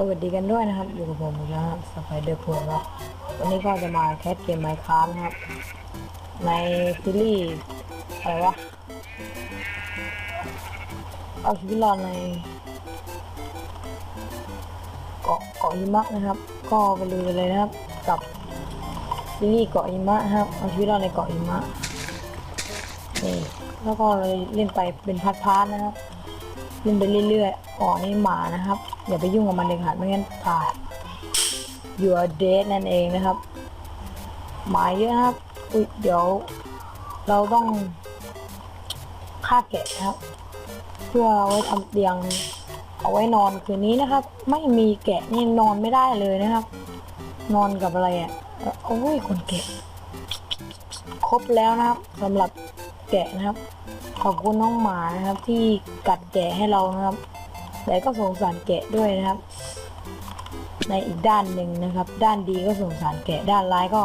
สวัสดีกันด้วยนะครับ อยู่กับผมอีกแล้วครับสไปเดอร์พูครับวันนี้ก็จะมาแคสเกมไมค์ค a f t นะครับ ในซีรีส์อะไรวะเอาชีวิตรอดในเกาะเกาะหิมะนะครับ ก็ไปดูกันเลยนะครับ กับซีรีส์เกาะหิมะนะครับ เอาชีวิตรอดในเกาะหิมะนี่แล้วก็เลยเล่นไปเป็นพาร์ทๆนะครับ เล่นไปเรื่อยๆอ๋อนี่หมานะครับ อย่าไปยุ่งกับมันเลยค่ะไม่งั้นตาย you are dead นั่นเองนะครับ หมาเยอะนะครับอุ๊ยเดี๋ยว เราต้องฆ่าแกะนะครับ เพื่อเอาไว้ทำเตียงเอาไว้นอนคืนนี้นะครับ ไม่มีแกะนี่นอนไม่ได้เลยนะครับ นอนกับอะไรอะเอ่อโอ้ยคนแกะ ครบแล้วนะครับสำหรับแกะนะครับ ขอบคุณน้องหมานะครับที่กัดแกะให้เรานะครับ แต่ก็สงสารแกะด้วยนะครับ ในอีกด้านหนึ่งนะครับ ด้านดีก็สงสารแกะด้านร้ายก็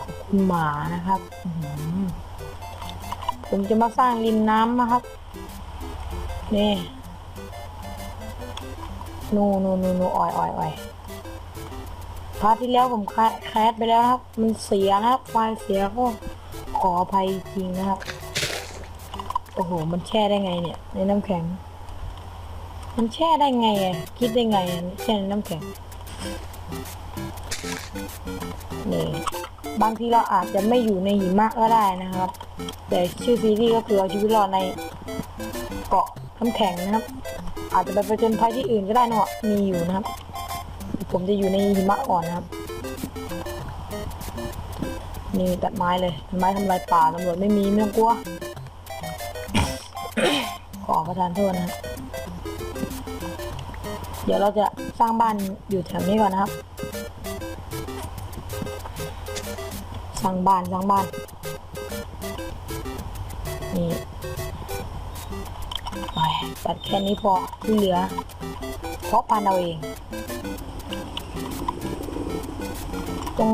ขอบคุณหมานะครับผมจะมาสร้างริมน้ำนะครับนี่นูนูนูนูอ่อยอ่อยอ่อยพาร์ทที่แล้วผมแคสไปแล้วครับ มันเสียนะครับไฟล์เสียก็ขออภัยจริงนะครับ โอ้โห มันแช่ได้ไงเนี่ย ในน้ำแข็ง มันแช่ได้ไงอะคิดได้ไงอะแช่ในน้ำแข็งนี่บางทีเราอาจจะไม่อยู่ในหิมะก็ได้นะครับ แต่ชื่อซีรีส์ก็คือเอาชีวิตรอดในเกาะน้ำแข็งนะครับ อาจจะไปประจนภัยที่อื่นก็ได้เนอะมีอยู่นะครับ ผมจะอยู่ในหิมะอ่อนนะครับนี่ตัดไม้เลยตัดไม้ทำลายป่าตำรวจไม่มีไม่ต้องกลัวขอประทานโทษนะครับ เดี๋ยวเราจะสร้างบ้านอยู่แถวนี้ก่อนนะครับ สร้างบ้านสร้างบ้าน นี่ไปตัดแค่นี้พอที่เหลือ เพราะพันธุ์เอาเอง ตรง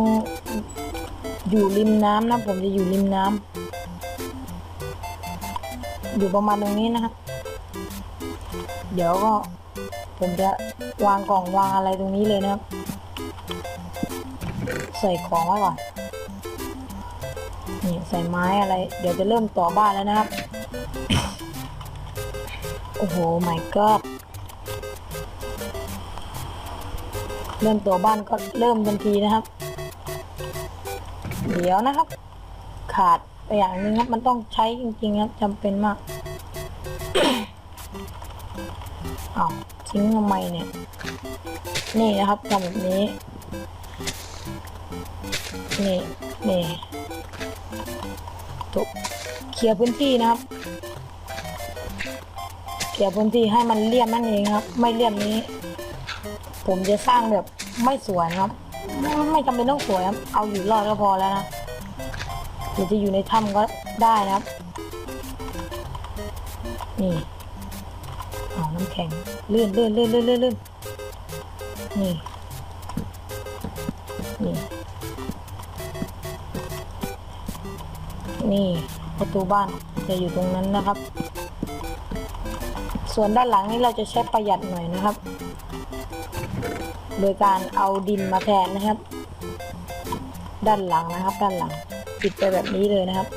อยู่ริมน้ำนะผมจะอยู่ริมน้ำอยู่ประมาณตรงนี้นะครับ เดี๋ยวก็ ผมจะวางกล่องวางอะไรตรงนี้เลยนะครับ ใส่ของไว้ก่อนนี่ใส่ไม้อะไร เดี๋ยวจะเริ่มต่อบ้านแล้วนะครับ โอ้โห my god เริ่มตัวบ้านก็เริ่มทันทีนะครับ เดี๋ยวนะครับ ขาดไปอย่างนึงครับ มันต้องใช้จริงๆครับจำเป็นมาก ทิ้งทำไมเนี่ย นี่นะครับทำแบบนี้ นี่นี่ทุบเคลียร์พื้นที่นะครับ เคลียร์พื้นที่ให้มันเรียบนั่นเองครับ ไม่เรียบนี้ ผมจะสร้างแบบไม่สวยนะครับ ไม่จำเป็นต้องสวยครับ เอาอยู่รอดก็พอแล้วนะหรือจะอยู่ในถ้ำก็ได้นะครับ นี่เอาน้ำแข็ง เลื่อนเลื่อนเลื่อนเลื่อนเลื่นลื่นนี่นี่ นี่ประตูบ้านจะอยู่ตรงนั้นนะครับ ส่วนด้านหลังนี้เราจะใช้ประหยัดหน่อยนะครับ โดยการเอาดินมาแทนนะครับ ด้านหลังนะครับ ด้านหลังปิดไปแบบนี้เลยนะครับ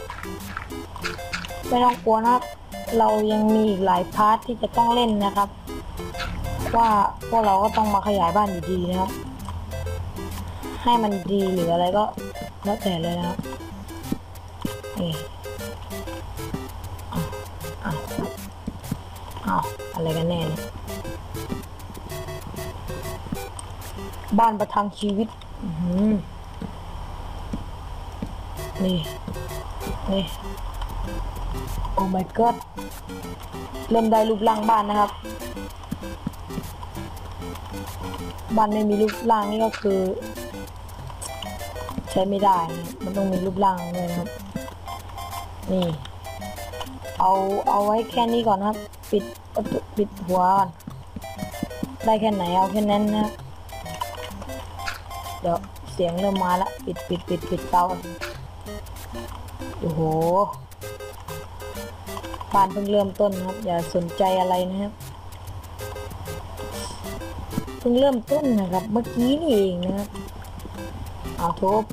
ไม่ต้องกลัวนะครับ เรายังมีอีกหลายพาร์ทที่จะต้องเล่นนะครับ ว่าพวกเราก็ต้องมาขยายบ้านอยู่ดีนะครับ ให้มันดีหรืออะไรก็แล้วแต่เลยนะครับนี่อ้าวอ้าวอ้าวอะไรกันแน่เนี่ยบ้านประทังชีวิตนี่ นี่ โอ้ my god เริ่มได้รูปร่างบ้านนะครับ บ้านไม่มีรูปร่างนี่ก็คือ ใช้ไม่ได้นะมันต้องมีรูปร่างเลยครับ นี่ เอาเอาไว้แค่นี้ก่อนครับ ปิดปิดหัวได้แค่ไหนเอาแค่นั้นนะเดี๋ยวเสียงเริ่มมาละปิดปิดปิดปิดเตาโอ้โหบ้านเพิ่งเริ่มต้นครับ อย่าสนใจอะไรนะครับ พิ่งเริ่มต้นนะครับ เมื่อกี้นี่เองนะครับเอาทุบ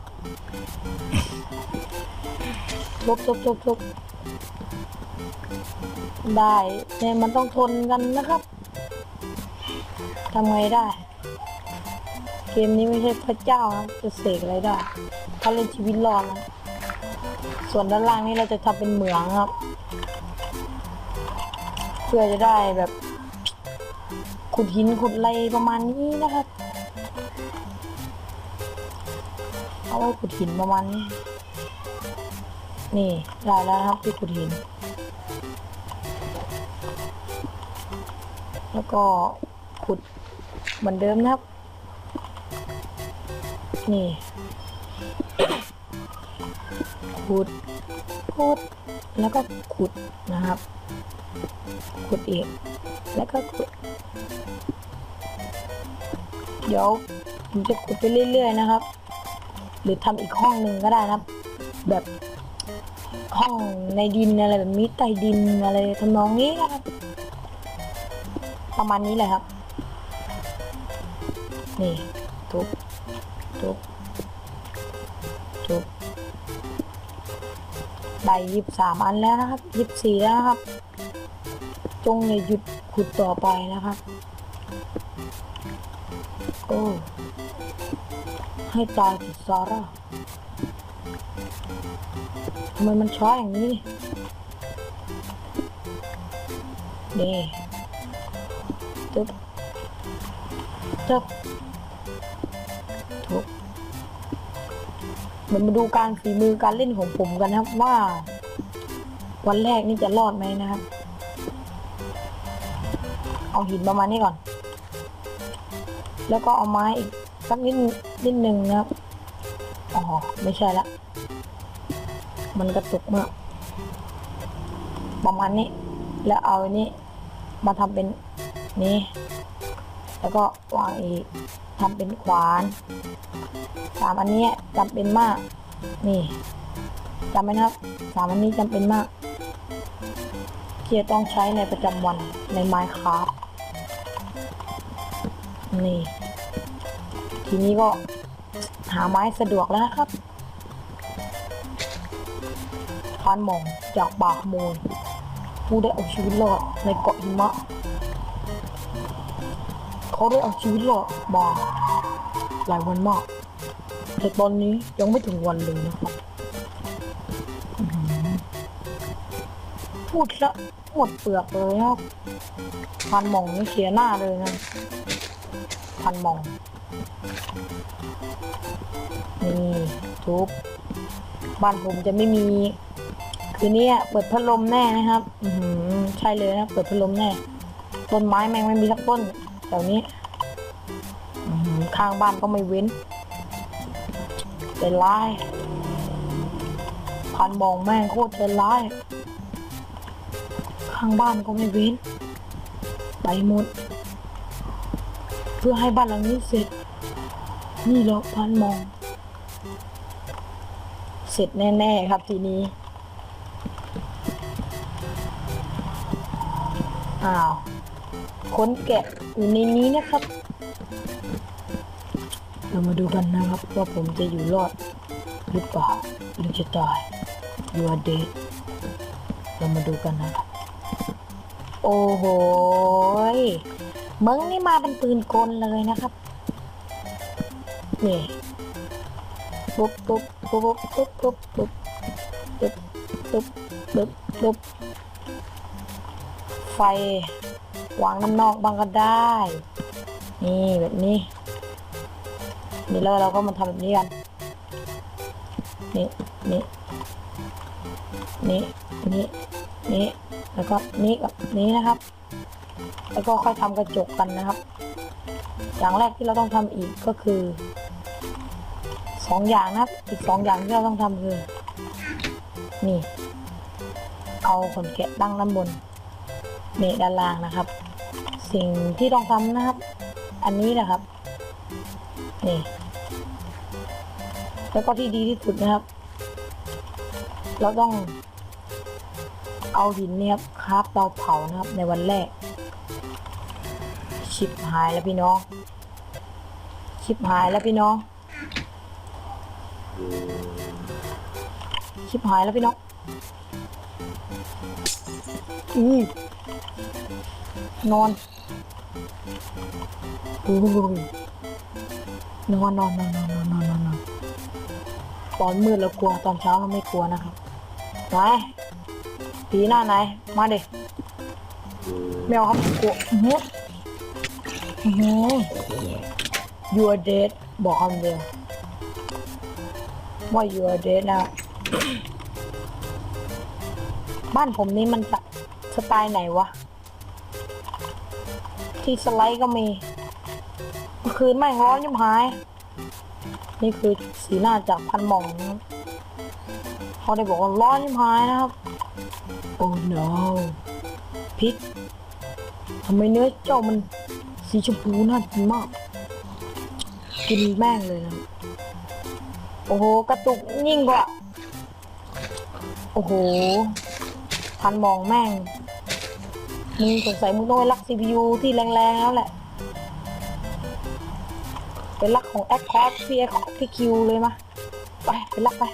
ทุบทุบทุบทุบได้เนี่ยมันต้องทนกันนะครับทำไงได้ เกมนี้ไม่ใช่พระเจ้าครับจะเสกอะไรได้ถ้าเล่นชีวิตรอดนะส่วนด้านล่างนี่เราจะทำเป็นเหมืองครับ เพื่อจะได้แบบ ขุดหินขุดอะไรประมาณนี้นะครับ เอาไว้ขุดหินประมาณนี้ นี่ได้แล้วครับที่ขุดหิน แล้วก็ขุดเหมือนเดิมนะครับ นี่ ขุด ขุดแล้วก็ขุดนะครับ ขุดอีก แล้วก็ขุด เดี๋ยวผมจะขุดไปเรื่อย ๆ นะครับ หรือทำอีกห้องหนึ่งก็ได้นะครับ แบบห้องในดินอะไรแบบนี้ใต้ดินอะไรทำนองนี้นะครับ ประมาณนี้แหละครับ นี่ทุบทุบ ได้ยิบสามอันแล้วนะครับยิบสี่แล้วครับ จงอย่าหยุดขุดต่อไปนะครับโอ้ให้ตายสิซาร่าทำไมมันช้าอย่างนี้นี่ มันมาดูการฝีมือการเล่นของผมกันนะครับว่า วันแรกนี่จะรอดไหมนะครับ เอาหินประมาณนี้ก่อน แล้วก็เอาไม้อีกสักนิดนิดหนึ่งนะครับอ๋อไม่ใช่ละ มันกระตุกมาก ประมาณนี้ แล้วเอาอันนี้มาทำเป็นนี้ แล้วก็วางอีก ทำเป็นขวานสามอันนี้จำเป็นมาก นี่จำไหมนะครับสามอันนี้จำเป็นมากที่จะต้องใช้ในประจำวันใน Minecraft นี่ ทีนี้ก็หาไม้สะดวกแล้วครับพานหมองจากบาขโมยผู้ได้เอาชีวิตรอดในเกาะหิมะ เขาได้เอาชีวิตรอดมาหลายวันมาก แต่ตอนนี้ยังไม่ถึงวันเลยนะครับพูดซะหมดเปลือกเลยนะครับพันหมองนี่เสียหน้าเลยนะพันหมอง นี่ทุบบ้านผมจะไม่มี คืนนี้อะเปิดพัดลมแน่นะครับ อือใช่เลยนะ เปิดพัดลมแน่ ต้นไม้แม่งไม่มีสักต้น แถวนี้ข้างบ้านก็ไม่เว้นใจร้ายพันมองแม่งโคตรใจร้าย ข้างบ้านก็ไม่เว้น ไปหมด เพื่อให้บ้านหลังนี้เสร็จ นี่เหรอพันมอง เสร็จแน่ ๆ ครับทีนี้ ค้นแกะอยู่ในนี้นะครับ เรามาดูกันนะครับว่าผมจะอยู่รอดหรือเปล่าหรือจะตาย You are dead เรามาดูกันนะครับ โอ้โหมึงนี่มาเป็นปืนกลเลยนะครับนี่ปุ๊บปุ๊บปุ๊บปุ๊บปุ๊บปุ๊บปุ๊บปุ๊บปุ๊บปุ๊บไฟ วางน้ำนอกบ้างก็ได้ นี่แบบนี้นี่แล้วเราก็มาทำแบบนี้กัน นี่นี่นี่นี่นี่แล้วก็นี่กับนี้นะครับ แล้วก็ค่อยทำกระจกกันนะครับ อย่างแรกที่เราต้องทำอีกก็คือสองอย่างนะครับ อีกสองอย่างที่เราต้องทำคือ นี่ เอาขนแกะตั้งด้านบนนี่ด้านล่างนะครับ สิ่งที่ต้องทำนะครับ อันนี้นะครับ นี่ แล้วก็ที่ดีที่สุดนะครับ เราต้องเอาหินเนี่ยครับคราเตาเผานะครับ ในวันแรก ชิบหายแล้วพี่น้อง ชิบหายแล้วพี่น้อง ชิบหายแล้วพี่น้อง อืมนอน โอ้ยนอนนอนนอนนอนนอนนอนนอนตอนมืดเรากลัวตอนเช้าเราไม่กลัวนะครับไปผีหน้าไหน มาเด็กเมวครับกลัวเฮ้ยเฮ้ย you are dead บอกคำเดียวว่า you are dead นะ บ้านผมนี่มันสไตล์ไหนวะ ที่สไลด์ก็มีเมื่อคืนแม่งร้อนยิ่งหาย นี่คือสีหน้าจากพันหม่องนะเขาได้บอกว่าร้อนยิ่งหายนะครับ โอ้ no พริกทำไมเนื้อเจ้ามันสีชมพูน่ากินมาก กินแม่งเลยนะ โอ้โห กระตุกยิ่งกว่า โอ้โห พันมองแม่ง มึงสงสัยมึงต้องไปรัก CPU ที่แรงๆแล้วแหละเป็นรักของแอคคอร์พี่แอคพี่คิวเลยมะไปเป็นรักไป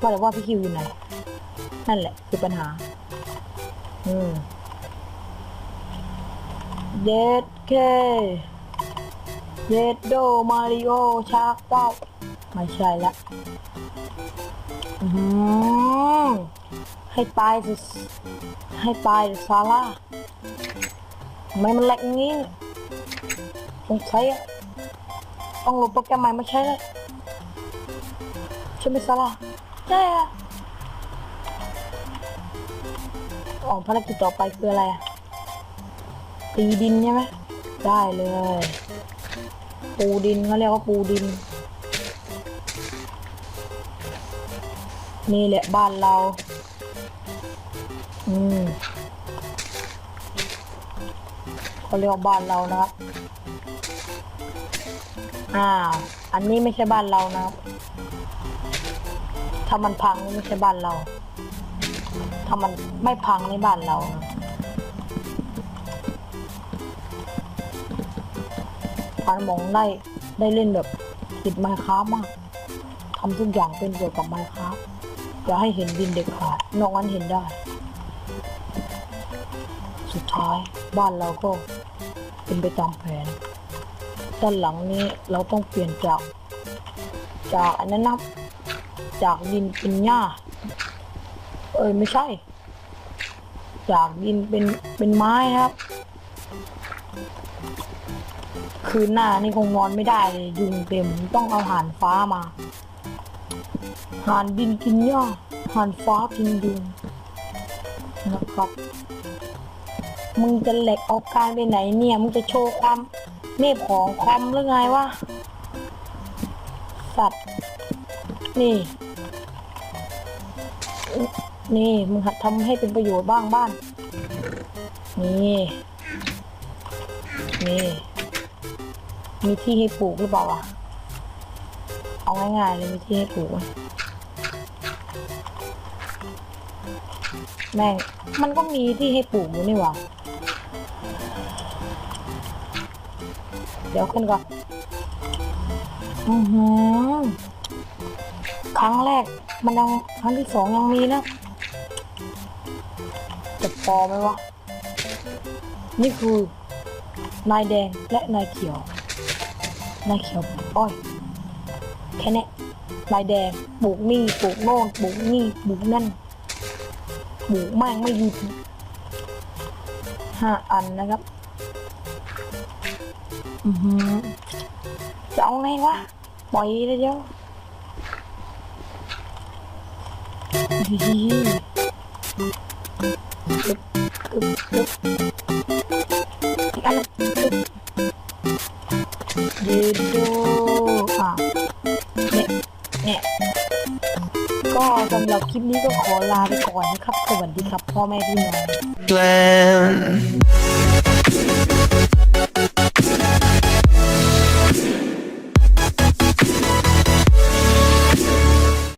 ว่าแต่ว่าพี่คิวอยู่ไหนนั่นแหละคือปัญหา อืมเย็ดเคเยดโดมาริโอชาร์กเป้า ไม่ใช่ละอือหือให้ตายสิให้ตายสิซาร่าทำไมมันแหลกงี้สงสัยอะต้องโหลดโปรแกรมใหม่มาใช้แล้วใช่ไหมซาร่าใช่อะออกภารกิจต่อไปคืออะไรอะตีดินใช่ไหมได้เลย ปูดินเขาเรียกว่าปูดิน นี่แหละบ้านเรา อืมเขาเรียกบ้านเรานะครับอ้าวอันนี้ไม่ใช่บ้านเรานะครับ ถ้ามันพังนี่ไม่ใช่บ้านเรา ถ้ามันไม่พังนี่บ้านเรานะพานมองได้ได้เล่นแบบติดไมค์ค้ามากทำทุกอย่างเป็นเกี่ยวกับไมค้า อย่าให้เห็นดินเด็กขาดนอกนั้นเห็นได้ สุดท้ายบ้านเราก็เป็นไปตามแผน ด้านหลังนี้เราต้องเปลี่ยนจาก จากอันนั้นนะจากดินเป็นหญ้า เอ้ยไม่ใช่ จากดินเป็นเป็นไม้ครับ คืนหน้านี่คงนอนไม่ได้เลยยุงเต็มต้องเอาห่านฟ้ามา หานดินกินหญ้าหานฟ้ากินยุงนะครับ มึงจะเหล็กเอาการไปไหนเนี่ย มึงจะโชว์ความเมฆของคอมหรือไงวะ สัตว์ นี่ นี่ มึงหัดทำให้เป็นประโยชน์บ้างบ้าน นี่ นี่ มีที่ให้ปลูกหรือเปล่าวะ เอาง่ายๆเลยมีที่ให้ปลูกไหมแม่ง มันก็มีที่ให้ปลูกอยู่นี่หว่าเดี๋ยวขึ้นก่อนอือหือครั้งแรกมันยังครั้งที่สองยังมีนะจะพอไหมวะ นี่คือนายแดงและนายเขียว นายเขียวอ้อย แค่เนี้ยนายแดงปลูกนี่ปลูกโน่นปลูกนี่ปลูกนั่นปลูกแม่งไม่หยุดห้าอันนะครับ อือหือจะเอาไงวะปล่อยเลยเดียวดีตึ๊บตึ๊บตึ๊ คลิปนี้ก็ขอลาไปก่อนนะครับ สวัสดีครับ พ่อแม่พี่น้อง